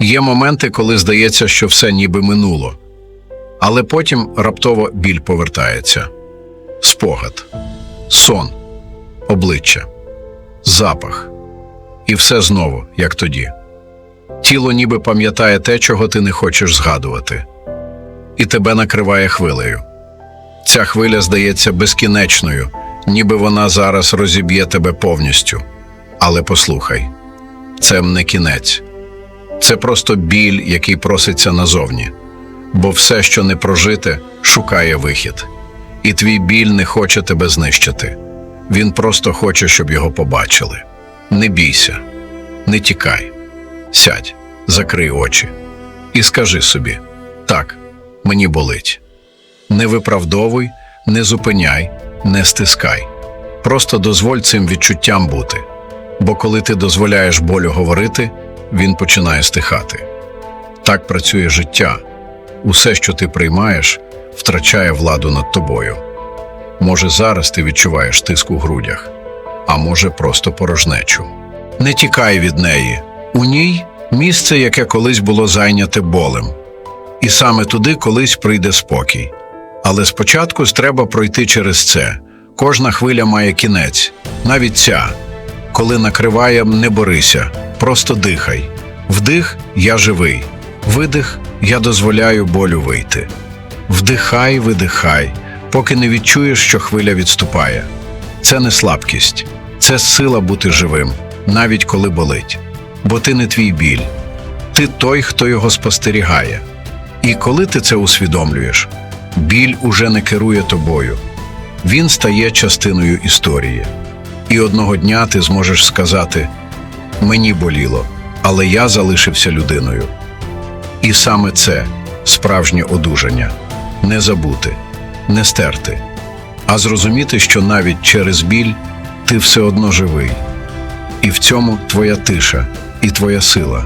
Є моменти, коли здається, що все ніби минуло, але потім раптово біль повертається. Спогад, сон, обличчя, запах. І все знову, як тоді. Тіло ніби пам'ятає те, чого ти не хочеш згадувати, і тебе накриває хвилею. Ця хвиля здається безкінечною, ніби вона зараз розіб'є тебе повністю. Але послухай, це не кінець. Це просто біль, який проситься назовні. Бо все, що не прожите, шукає вихід. І твій біль не хоче тебе знищити. Він просто хоче, щоб його побачили. Не бійся, не тікай. Сядь, закрий очі і скажи собі: так, мені болить. Не виправдовуй, не зупиняй, не стискай. Просто дозволь цим відчуттям бути. Бо коли ти дозволяєш болю говорити, він починає стихати. Так працює життя. Усе, що ти приймаєш, втрачає владу над тобою. Може, зараз ти відчуваєш тиск у грудях, а може, просто порожнечу. Не тікай від неї. У ній місце, яке колись було зайняте болем. І саме туди колись прийде спокій. Але спочатку треба пройти через це. Кожна хвиля має кінець, навіть ця. Коли накриває, не борися, просто дихай. Вдих я живий. Видих я дозволяю болю вийти. Вдихай, видихай, поки не відчуєш, що хвиля відступає. Це не слабкість, це сила бути живим, навіть коли болить. Бо ти не твій біль, ти той, хто його спостерігає. І коли ти це усвідомлюєш, біль уже не керує тобою, він стає частиною історії. І одного дня ти зможеш сказати: мені боліло, але я залишився людиною. І саме це справжнє одужання не забути, не стерти, а зрозуміти, що навіть через біль ти все одно живий. І в цьому твоя тиша і твоя сила.